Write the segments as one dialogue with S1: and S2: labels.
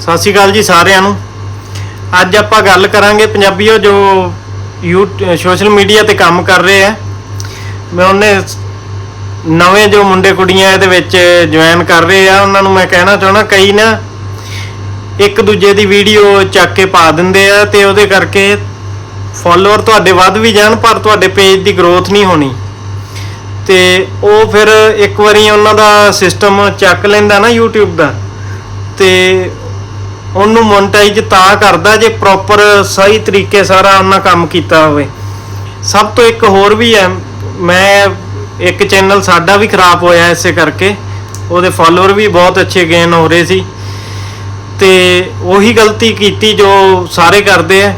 S1: ਸਤਿ ਸ਼੍ਰੀ ਅਕਾਲ ਜੀ ਸਾਰਿਆਂ ਨੂੰ। ਅੱਜ ਆਪਾਂ ਗੱਲ ਕਰਾਂਗੇ ਪੰਜਾਬੀਓ ਜੋ ਯੂ ਸੋਸ਼ਲ ਮੀਡੀਆ ਤੇ ਕੰਮ ਕਰ ਰਹੇ ਆ। ਮੈਂ ਉਹਨੇ ਨਵੇਂ ਜੋ ਮੁੰਡੇ ਕੁੜੀਆਂ ਇਹਦੇ ਵਿੱਚ ਜੁਆਇਨ ਕਰ ਰਹੇ ਆ, ਉਹਨਾਂ ਨੂੰ ਮੈਂ ਕਹਿਣਾ ਚਾਹਣਾ ਕਈ ਨਾ ਇੱਕ ਦੂਜੇ ਦੀ ਵੀਡੀਓ ਚੱਕ ਕੇ ਪਾ ਦਿੰਦੇ ਆ ਤੇ ਉਹਦੇ ਕਰਕੇ ਫਾਲੋਅਰ ਤੁਹਾਡੇ ਵੱਧ ਵੀ ਜਾਣ, ਪਰ ਤੁਹਾਡੇ ਪੇਜ ਦੀ ਗਰੋਥ ਨਹੀਂ ਹੋਣੀ। ਤੇ ਉਹ ਫਿਰ ਇੱਕ ਵਾਰੀ ਉਹਨਾਂ ਦਾ ਸਿਸਟਮ ਚੱਕ ਲੈਂਦਾ ਨਾ YouTube ਦਾ। ਤੇ ਉਹਨੂੰ ਮੋਨਟਾਈਜ਼ ਤਾਂ ਕਰਦਾ ਜੇ ਪ੍ਰੋਪਰ ਸਹੀ ਤਰੀਕੇ ਸਾਰਾ ਉਹਨਾਂ ਕੰਮ ਕੀਤਾ ਹੋਵੇ। ਸਭ ਤੋਂ ਇੱਕ ਹੋਰ ਵੀ ਹੈ, ਮੈਂ ਇੱਕ ਚੈਨਲ ਸਾਡਾ ਵੀ ਖਰਾਬ ਹੋਇਆ ਇਸੇ ਕਰਕੇ, ਉਹਦੇ ਫਾਲੋਅਰ ਵੀ ਬਹੁਤ ਅੱਛੇ ਗੇਨ ਹੋ ਰਹੇ ਸੀ। ਤੇ ਉਹੀ ਗਲਤੀ ਕੀਤੀ ਜੋ ਸਾਰੇ ਕਰਦੇ ਆ।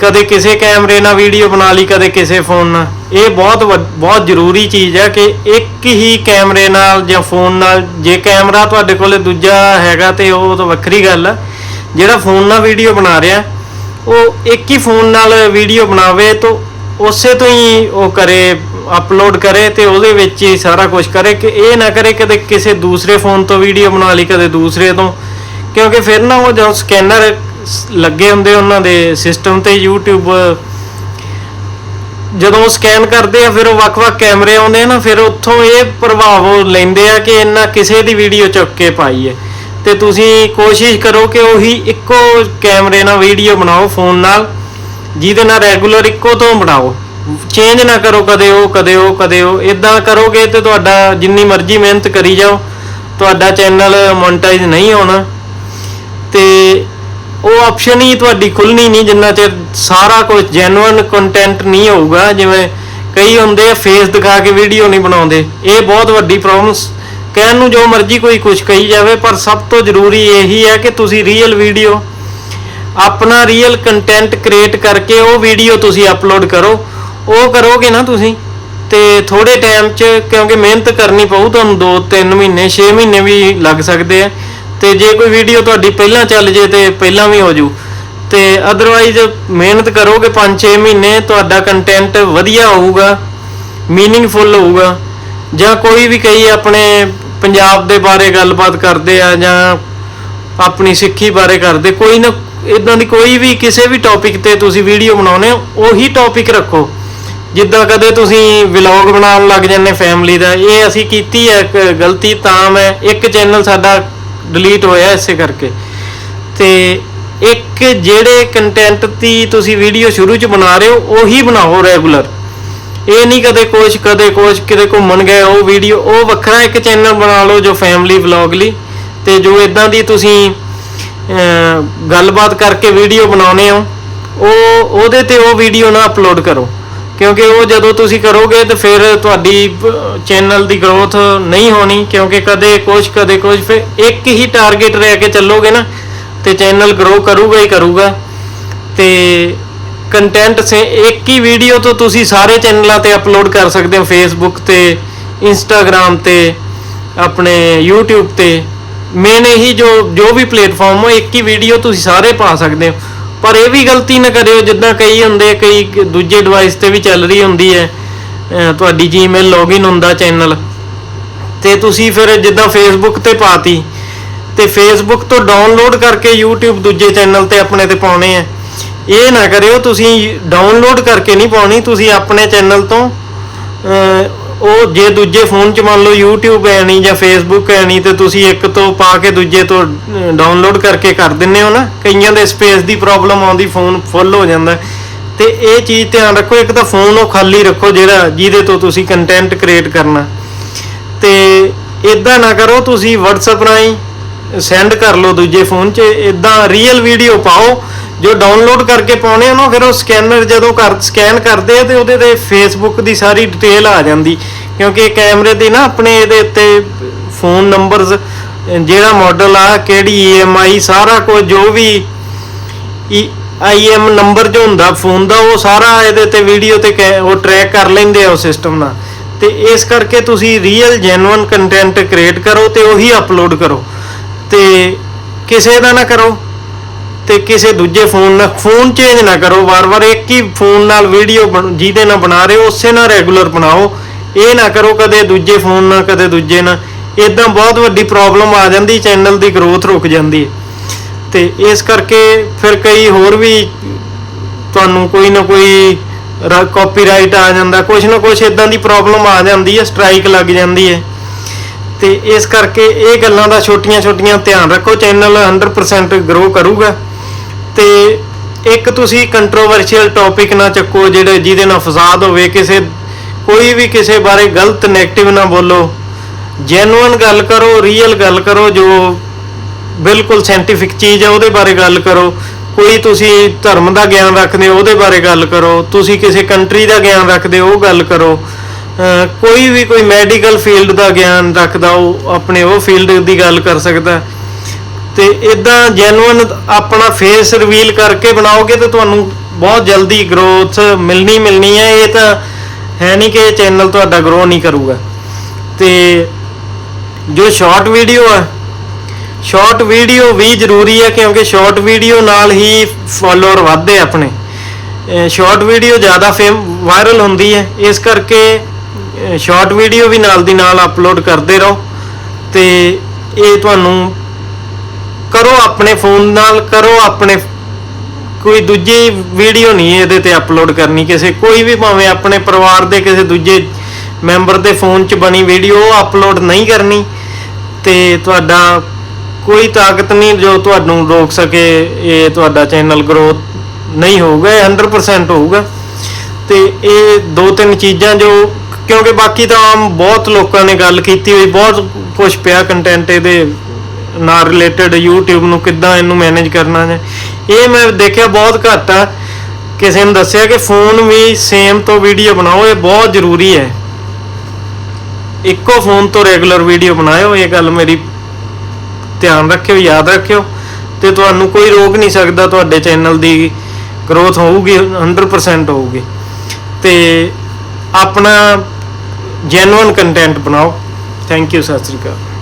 S1: ਕਦੇ ਕਿਸੇ ਕੈਮਰੇ ਨਾਲ ਵੀਡੀਓ ਬਣਾ ਲਈ, ਕਦੇ ਕਿਸੇ ਫੋਨ ਨਾਲ। ਇਹ ਬਹੁਤ ਵੱਡ- ਬਹੁਤ ਜ਼ਰੂਰੀ ਚੀਜ਼ ਹੈ ਕਿ ਇੱਕ ਹੀ ਕੈਮਰੇ ਨਾਲ ਜਾਂ ਫੋਨ ਨਾਲ, ਜੇ ਕੈਮਰਾ ਤੁਹਾਡੇ ਕੋਲੇ ਦੂਜਾ ਹੈਗਾ ਤੇ ਉਹ ਤਾਂ ਵੱਖਰੀ ਗੱਲ ਹੈ ਜਿਹੜਾ ਫੋਨ ਨਾਲ ਵੀਡੀਓ ਬਣਾ ਰਿਹਾ, ਉਹ ਇੱਕ ਹੀ ਫੋਨ ਨਾਲ ਵੀਡੀਓ ਬਣਾਵੇ ਤਾਂ ਉਸੇ ਤੋਂ ਹੀ ਉਹ ਕਰੇ, ਅਪਲੋਡ ਕਰੇ ਤੇ ਉਹਦੇ ਵਿੱਚ ਹੀ ਸਾਰਾ ਕੁਝ ਕਰੇ ਕਿ ਇਹ ਨਾ ਕਰੇ ਕਦੇ ਕਿਸੇ ਦੂਸਰੇ ਫੋਨ ਤੋਂ ਵੀਡੀਓ ਬਣਾ ਲਈ, ਕਦੇ ਦੂਸਰੇ ਤੋਂ, ਕਿਉਂਕਿ ਫਿਰ ਨਾ ਉਹ ਜਦੋਂ ਸਕੈਨਰ ਲੱਗੇ ਹੁੰਦੇ ਉਹਨਾਂ ਦੇ ਸਿਸਟਮ ਤੇ YouTube ਜਦੋਂ ਉਹ ਸਕੈਨ ਕਰਦੇ ਆ, ਫਿਰ ਉਹ ਵੱਖ-ਵੱਖ ਕੈਮਰੇ ਆਉਂਦੇ ਆ ਨਾ, ਫਿਰ ਉੱਥੋਂ ਇਹ ਪ੍ਰਭਾਵ ਉਹ ਲੈਂਦੇ ਆ ਕਿ ਇਹਨਾਂ ਕਿਸੇ ਦੀ ਵੀਡੀਓ ਚੁੱਕ ਕੇ ਪਾਈ ਹੈ। ਤੇ ਤੁਸੀਂ ਕੋਸ਼ਿਸ਼ ਕਰੋ ਕਿ ਉਹੀ ਇੱਕੋ ਕੈਮਰੇ ਨਾਲ ਵੀਡੀਓ ਬਣਾਓ ਫੋਨ ਨਾਲ, ਜਿਹਦੇ ਨਾਲ ਰੈਗੂਲਰ ਇੱਕੋ ਤੋਂ ਬਣਾਓ। ਚੇਂਜ ਨਾ ਕਰੋ ਕਦੇ ਉਹ ਕਦੇ ਉਹ ਕਦੇ ਉਹ। ਇਦਾਂ ਕਰੋਗੇ ਤੇ ਤੁਹਾਡਾ ਜਿੰਨੀ ਮਰਜ਼ੀ ਮਿਹਨਤ ਕਰੀ ਜਾਓ, ਤੁਹਾਡਾ ਚੈਨਲ ਮੋਨਟਾਈਜ਼ ਨਹੀਂ ਹੋਣਾ। ਤੇ ਉਹ ਆਪਸ਼ਨ ਹੀ ਤੁਹਾਡੀ ਖੁੱਲਣੀ ਨਹੀਂ, ਜਿੰਨਾ ਚਿਰ ਸਾਰਾ ਕੁਝ ਜੈਨੂਇਨ ਕੰਟੈਂਟ ਨਹੀਂ ਹੋਊਗਾ, ਜਿਵੇਂ ਕਈ ਹੁੰਦੇ ਆ ਫੇਸ ਦਿਖਾ ਕੇ ਵੀਡੀਓ ਨਹੀਂ ਬਣਾਉਂਦੇ। ਇਹ ਬਹੁਤ ਵੱਡੀ ਪ੍ਰੋਬਲਮ ਕਹਿਣ ਨੂੰ ਜੋ ਮਰਜ਼ੀ ਕੋਈ ਕੁਝ ਕਹੀ ਜਾਵੇ, ਪਰ ਸਭ ਤੋਂ ਜ਼ਰੂਰੀ ਇਹੀ ਹੈ ਕਿ ਤੁਸੀਂ ਰੀਅਲ ਵੀਡੀਓ ਆਪਣਾ ਰੀਅਲ ਕੰਟੈਂਟ ਕ੍ਰੀਏਟ ਕਰਕੇ ਉਹ ਵੀਡੀਓ ਤੁਸੀਂ ਅਪਲੋਡ ਕਰੋ। ਉਹ ਕਰੋਗੇ ਨਾ ਤੁਸੀਂ, ਤੇ ਥੋੜੇ ਟਾਈਮ 'ਚ ਕਿਉਂਕਿ ਮਿਹਨਤ ਕਰਨੀ ਪਊ, ਤੁਹਾਨੂੰ 2-3 ਮਹੀਨੇ 6 ਮਹੀਨੇ ਵੀ ਲੱਗ ਸਕਦੇ ਆ। ਤੇ ਜੇ ਕੋਈ ਵੀਡੀਓ ਤੁਹਾਡੀ ਪਹਿਲਾਂ ਚੱਲ ਜੇ ਤੇ ਪਹਿਲਾਂ ਵੀ ਹੋ ਜੂ। ਤੇ ਅਦਰਵਾਈਜ਼ ਮਿਹਨਤ ਕਰੋਗੇ 5-6 ਮਹੀਨੇ, ਤੁਹਾਡਾ ਕੰਟੈਂਟ ਵਧੀਆ ਹੋਊਗਾ ਮੀਨਿੰਗਫੁਲ ਹੋਊਗਾ। ਜਾਂ ਕੋਈ ਵੀ ਕਈ ਆਪਣੇ ਪੰਜਾਬ ਦੇ ਬਾਰੇ ਗੱਲਬਾਤ ਕਰਦੇ ਆ ਜਾਂ ਆਪਣੀ ਸਿੱਖੀ ਬਾਰੇ ਕਰਦੇ, ਕੋਈ ਨਾ ਇਦਾਂ ਦੀ ਕੋਈ ਵੀ ਕਿਸੇ ਵੀ ਟੌਪਿਕ ਤੇ ਤੁਸੀਂ ਵੀਡੀਓ ਬਣਾਉਨੇ ਹੋ, ਉਹੀ ਟੌਪਿਕ ਰੱਖੋ। ਜਿੱਦਾਂ ਕਦੇ ਤੁਸੀਂ ਵਲੌਗ ਬਣਾਉਣ ਲੱਗ ਜਾਂਦੇ ਫੈਮਿਲੀ ਦਾ, ਇਹ ਅਸੀਂ ਕੀਤੀ ਹੈ, ਇੱਕ ਗਲਤੀ ਤਾਂ ਮੈਂ, ਇੱਕ ਚੈਨਲ ਸਾਡਾ ਡਿਲੀਟ ਹੋਇਆ ਇਸੇ ਕਰਕੇ। ਤੇ ਇੱਕ ਜਿਹੜੇ ਕੰਟੈਂਟ ਦੀ ਤੁਸੀਂ ਵੀਡੀਓ ਸ਼ੁਰੂ ਚ ਬਣਾ ਰਹੇ ਹੋ, ਉਹੀ ਬਣਾਓ ਰੈਗੂਲਰ ਇਹ ਨਹੀਂ ਕਦੇ ਕੁਛ ਕਦੇ ਕੁਛ, ਕਿਤੇ ਘੁੰਮਣ ਗਏ ਉਹ ਵੀਡੀਓ ਉਹ ਵੱਖਰਾ ਇੱਕ ਚੈਨਲ ਬਣਾ ਲਓ ਜੋ ਫੈਮਿਲੀ ਵਲੌਗ ਲਈ। ਤੇ ਜੋ ਇਦਾਂ ਦੀ ਤੁਸੀਂ ਗੱਲਬਾਤ ਕਰਕੇ ਵੀਡੀਓ ਬਣਾਉਨੇ ਹੋ, ਉਹ, ਉਹਦੇ ਤੇ ਉਹ ਵੀਡੀਓ ਨਾ ਅਪਲੋਡ ਕਰੋ। ਕਿਉਂਕਿ ਉਹ ਜਦੋਂ ਤੁਸੀਂ ਕਰੋਗੇ ਤਾਂ ਫਿਰ ਤੁਹਾਡੀ ਚੈਨਲ ਦੀ ਗਰੋਥ ਨਹੀਂ ਹੋਣੀ, ਕਿਉਂਕਿ ਕਦੇ ਕੁਛ ਕਦੇ ਕੁਛ, ਫਿਰ ਇੱਕ ਹੀ ਟਾਰਗੇਟ ਰਹਿ ਕੇ ਚੱਲੋਗੇ ਨਾ, ਤੇ ਚੈਨਲ ਗਰੋ ਕਰੂਗਾ ਹੀ ਕਰੂਗਾ। ਤੇ ਕੰਟੈਂਟ ਸੇ ਇੱਕ ਹੀ ਵੀਡੀਓ ਤੋਂ ਤੁਸੀਂ ਸਾਰੇ ਚੈਨਲਾਂ ਤੇ ਅਪਲੋਡ ਕਰ ਸਕਦੇ ਹੋ ਫੇਸਬੁੱਕ ਤੇ ਇੰਸਟਾਗ੍ਰam ਤੇ, ਆਪਣੇ YouTube ਤੇ। ਮੇਨ ਇਹੀ ਜੋ ਜੋ ਵੀ ਪਲੇਟਫਾਰਮ ਹੋ ਇੱਕ ਹੀ ਵੀਡੀਓ ਤੁਸੀਂ ਸਾਰੇ ਪਾ ਸਕਦੇ ਹੋ। ਪਰ ਇਹ ਵੀ ਗਲਤੀ ਨਾ ਕਰਿਓ, ਜਿੱਦਾਂ ਕਈ ਹੁੰਦੇ ਕਈ ਦੂਜੇ ਡਿਵਾਈਸ ਤੇ ਵੀ ਚੱਲ ਰਹੀ ਹੁੰਦੀ ਹੈ ਤੁਹਾਡੀ ਜੀਮੇਲ ਲੌਗਇਨ ਹੁੰਦਾ ਚੈਨਲ ਤੇ ਤੁਸੀਂ ਫਿਰ ਜਿੱਦਾਂ ਫੇਸਬੁੱਕ ਤੇ ਪਾਤੀ, ਤੇ ਫੇਸਬੁੱਕ ਤੋਂ ਡਾਊਨਲੋਡ ਕਰਕੇ YouTube ਦੂਜੇ ਚੈਨਲ ਤੇ ਆਪਣੇ ਤੇ ਪਾਉਣੇ ਆ। ਇਹ ਨਾ ਕਰਿਓ, ਤੁਸੀਂ ਡਾਊਨਲੋਡ ਕਰਕੇ ਨਹੀਂ ਪਾਉਣੀ, ਤੁਸੀਂ ਆਪਣੇ ਚੈਨਲ ਤੋਂ ਉਹ ਜੇ ਦੂਜੇ ਫੋਨ 'ਚ ਮੰਨ ਲਓ YouTube ਹੈ ਨਹੀਂ ਜਾਂ Facebook ਹੈ ਨਹੀਂ ਤੇ ਤੁਸੀਂ ਇੱਕ ਤੋਂ ਪਾ ਕੇ ਦੂਜੇ ਤੋਂ ਡਾਊਨਲੋਡ ਕਰਕੇ ਕਰ ਦਿੰਦੇ ਹੋ ਨਾ, ਕਈਆਂ ਦੇ ਸਪੇਸ ਦੀ ਪ੍ਰੋਬਲਮ ਆਉਂਦੀ ਫੋਨ ਫੁੱਲ ਹੋ ਜਾਂਦਾ। ਤੇ ਇਹ ਚੀਜ਼ ਧਿਆਨ ਰੱਖੋ, ਇੱਕ ਤਾਂ ਫੋਨ ਉਹ ਖਾਲੀ ਰੱਖੋ ਜਿਹੜਾ ਜਿਹਦੇ ਤੋਂ ਤੁਸੀਂ ਕੰਟੈਂਟ ਕ੍ਰੀਏਟ ਕਰਨਾ। ਤੇ ਇਦਾਂ ਨਾ ਕਰੋ, ਤੁਸੀਂ WhatsApp ਰਾਹੀਂ ਸੈਂਡ ਕਰ ਲਓ ਦੂਜੇ ਫੋਨ 'ਚ ਇਦਾਂ ਰੀਅਲ ਵੀਡੀਓ ਪਾਓ ਜੋ ਡਾਊਨਲੋਡ ਕਰਕੇ ਪਾਉਣੇ ਆ ਨਾ, ਫਿਰ ਉਹ ਸਕੈਨਰ ਜਦੋਂ ਕਰ ਸਕੈਨ ਕਰਦੇ ਆ ਤੇ ਉਹਦੇ ਤੇ ਫੇਸਬੁੱਕ ਦੀ ਸਾਰੀ ਡਿਟੇਲ ਆ ਜਾਂਦੀ। ਕਿਉਂਕਿ ਕੈਮਰੇ ਦੀ ਨਾ ਆਪਣੇ ਇਹਦੇ ਉੱਤੇ ਫੋਨ ਨੰਬਰਸ ਜਿਹੜਾ ਮਾਡਲ ਆ, ਕਿਹੜੀ EMI, ਸਾਰਾ ਕੁਝ, ਜੋ ਵੀ e, ਆਈਐਮ ਨੰਬਰ ਜੋ ਹੁੰਦਾ ਫੋਨ ਦਾ, ਉਹ ਸਾਰਾ ਇਹਦੇ ਤੇ ਵੀਡੀਓ ਤੇ ਕੈ- ਉਹ ਟਰੈਕ ਕਰ ਲੈਂਦੇ ਆ ਉਹ ਸਿਸਟਮ ਨਾਲ। ਤੇ ਇਸ ਕਰਕੇ ਤੁਸੀਂ ਰੀਅਲ ਜੈਨੂਇਨ ਕੰਟੈਂਟ ਕ੍ਰੀਏਟ ਕਰੋ ਤੇ ਉਹੀ ਅਪਲੋਡ ਕਰੋ। ਤੇ ਕਿਸੇ ਦਾ ਨਾ ਕਰੋ। ਤੇ ਕਿਸੇ ਦੂਜੇ ਫੋਨ ਨਾਲ ਫੋਨ ਚੇਂਜ ਨਾ ਕਰੋ, ਵਾਰ-ਵਾਰ ਇੱਕ ਹੀ ਫੋਨ ਨਾਲ ਵੀਡੀਓ ਜਿਹਦੇ ਨਾਲ ਬਣਾ ਰਹੇ ਹੋ, ਉਸੇ ਨਾਲ ਰੈਗੂਲਰ ਬਣਾਓ। ਇਹ ਨਾ ਕਰੋ ਕਦੇ ਦੂਜੇ ਫੋਨ ਨਾਲ, ਕਦੇ ਦੂਜੇ ਨਾਲ। ਇਦਾਂ ਬਹੁਤ ਵੱਡੀ ਪ੍ਰੋਬਲਮ ਆ ਜਾਂਦੀ ਚੈਨਲ ਦੀ ਗਰੋਥ ਰੁਕ ਜਾਂਦੀ ਹੈ। ਤੇ ਇਸ ਕਰਕੇ ਫਿਰ ਕਈ ਹੋਰ ਵੀ ਤੁਹਾਨੂੰ ਕੋਈ ਨਾ ਕੋਈ ਕਾਪੀਰਾਈਟ ਆ ਜਾਂਦਾ ਕੁਝ ਨਾ ਕੁਝ ਇਦਾਂ ਦੀ ਪ੍ਰੋਬਲਮ ਆ ਜਾਂਦੀ ਹੈ ਸਟ੍ਰਾਈਕ ਲੱਗ ਜਾਂਦੀ ਹੈ। ਤੇ ਇਸ ਕਰਕੇ ਇਹ ਗੱਲਾਂ ਦਾ ਛੋਟੀਆਂ-ਛੋਟੀਆਂ ਧਿਆਨ ਰੱਖੋ ਚੈਨਲ 100% ਗਰੋ ਕਰੂਗਾ। ਤੇ ਇੱਕ ਤੁਸੀਂ ਕੰਟਰੋਵਰਸ਼ੀਅਲ ਟੌਪਿਕ ਨਾ ਚੱਕੋ ਜਿਹੜੇ ਜਿਹਦੇ ਨਾਲ ਫਸਾਦ ਹੋਵੇ, ਕਿਸੇ, ਕੋਈ ਵੀ ਕਿਸੇ ਬਾਰੇ ਗਲਤ 네ਗੇਟਿਵ ਨਾ ਬੋਲੋ। ਜੈਨੂਇਨ ਗੱਲ ਕਰੋ ਰੀਅਲ ਗੱਲ ਕਰੋ, ਜੋ ਬਿਲਕੁਲ ਸਾਇੰਟੀਫਿਕ ਚੀਜ਼ ਹੈ ਉਹਦੇ ਬਾਰੇ ਗੱਲ ਕਰੋ। ਕੋਈ ਤੁਸੀਂ ਧਰਮ ਦਾ ਗਿਆਨ ਰੱਖਦੇ ਹੋ, ਉਹਦੇ ਬਾਰੇ ਗੱਲ ਕਰੋ। ਤੁਸੀਂ ਕਿਸੇ ਕੰਟਰੀ ਦਾ ਗਿਆਨ ਰੱਖਦੇ ਹੋ, ਉਹ ਗੱਲ ਕਰੋ। ਕੋਈ ਵੀ ਕੋਈ ਮੈਡੀਕਲ ਫੀਲਡ ਦਾ ਗਿਆਨ ਰੱਖਦਾ, ਉਹ ਆਪਣੇ ਉਹ ਫੀਲਡ ਦੀ ਗੱਲ ਕਰ ਸਕਦਾ। ਤੇ ਇਦਾਂ ਜੈਨੂਇਨ ਆਪਣਾ ਫੇਸ ਰਿਵੀਲ ਕਰਕੇ ਬਣਾਓਗੇ ਤਾਂ ਤੁਹਾਨੂੰ ਬਹੁਤ ਜਲਦੀ ਗਰੋਥ ਮਿਲਣੀ ਮਿਲਣੀ ਹੈ। ਇਹ ਤਾਂ ਹੈ ਨਹੀਂ ਕਿ ਇਹ ਚੈਨਲ ਤੁਹਾਡਾ ਗਰੋ ਨਹੀਂ ਕਰੂਗਾ। ਤੇ ਜੋ ਸ਼ਾਰਟ ਵੀਡੀਓ ਹੈ ਸ਼ਾਰਟ ਵੀਡੀਓ ਵੀ ਜ਼ਰੂਰੀ ਹੈ ਕਿਉਂਕਿ ਸ਼ਾਰਟ ਵੀਡੀਓ ਨਾਲ ਹੀ ਫਾਲੋਅਰ ਵੱਧਦੇ ਆਪਣੇ। ਸ਼ਾਰਟ ਵੀਡੀਓ ਜ਼ਿਆਦਾ ਫੇਮ ਵਾਇਰਲ ਹੁੰਦੀ ਹੈ। ਇਸ ਕਰਕੇ ਸ਼ਾਰਟ ਵੀਡੀਓ ਵੀ ਨਾਲ ਦੀ ਨਾਲ ਅਪਲੋਡ ਕਰਦੇ ਰਹੋ। ਤੇ ਇਹ ਤੁਹਾਨੂੰ ਕਰੋ ਆਪਣੇ ਫੋਨ ਨਾਲ, ਕਰੋ ਆਪਣੇ ਕੋਈ ਦੂਜੀ ਵੀਡੀਓ ਨਹੀਂ ਇਹਦੇ ਤੇ ਅਪਲੋਡ ਕਰਨੀ, ਕਿਸੇ, ਕੋਈ ਵੀ ਭਾਵੇਂ ਆਪਣੇ ਪਰਿਵਾਰ ਦੇ ਕਿਸੇ ਦੂਜੇ ਮੈਂਬਰ ਦੇ ਫੋਨ 'ਚ ਬਣੀ ਵੀਡੀਓ ਉਹ ਅਪਲੋਡ ਨਹੀਂ ਕਰਨੀ ਤੇ ਤੁਹਾਡਾ ਕੋਈ ਤਾਕਤ ਨਹੀਂ ਜੋ ਤੁਹਾਨੂੰ ਰੋਕ ਸਕੇ, ਇਹ ਤੁਹਾਡਾ ਚੈਨਲ ਗਰੋਥ ਨਹੀਂ ਹੋਊਗਾ, ਇਹ 100% ਹੋਊਗਾ। ਤੇ ਇਹ ਦੋ ਤਿੰਨ ਚੀਜ਼ਾਂ ਜੋ, ਕਿਉਂਕਿ ਬਾਕੀ ਤਾਂ ਆਮ ਬਹੁਤ ਲੋਕਾਂ ਨੇ ਗੱਲ ਕੀਤੀ ਹੋਈ, ਬਹੁਤ ਕੁਝ ਪਿਆ ਕੰਟੈਂਟ ਇਹਦੇ ਨਾਲ ਰਿਲੇਟਡ YouTube ਨੂੰ ਕਿੱਦਾਂ ਇਹਨੂੰ ਮੈਨੇਜ ਕਰਨਾ ਹੈ। ਇਹ ਮੈਂ ਦੇਖਿਆ ਬਹੁਤ ਘੱਟ ਆ। ਕਿਸੇ ਨੇ ਦੱਸਿਆ ਕਿ ਫੋਨ ਵੀ ਸੇਮ ਤੋਂ ਵੀਡੀਓ ਬਣਾਓ, ਇਹ ਬਹੁਤ ਜ਼ਰੂਰੀ ਹੈ। ਇੱਕੋ ਫੋਨ ਤੋਂ ਰੈਗੂਲਰ ਵੀਡੀਓ ਬਣਾਇਓ, ਇਹ ਗੱਲ ਮੇਰੀ ਧਿਆਨ ਰੱਖਿਓ, ਯਾਦ ਰੱਖਿਓ। ਤੇ ਤੁਹਾਨੂੰ ਕੋਈ ਰੋਕ ਨਹੀਂ ਸਕਦਾ ਤੁਹਾਡੇ ਚੈਨਲ ਦੀ ਗਰੋਥ ਹੋਊਗੀ 100% ਹੋਊਗੀ। ਤੇ ਆਪਣਾ ਜੈਨੂਇਨ ਕੰਟੈਂਟ ਬਣਾਓ। ਥੈਂਕ ਯੂ ਸਤਿ ਸ੍ਰੀ ਅਕਾਲ।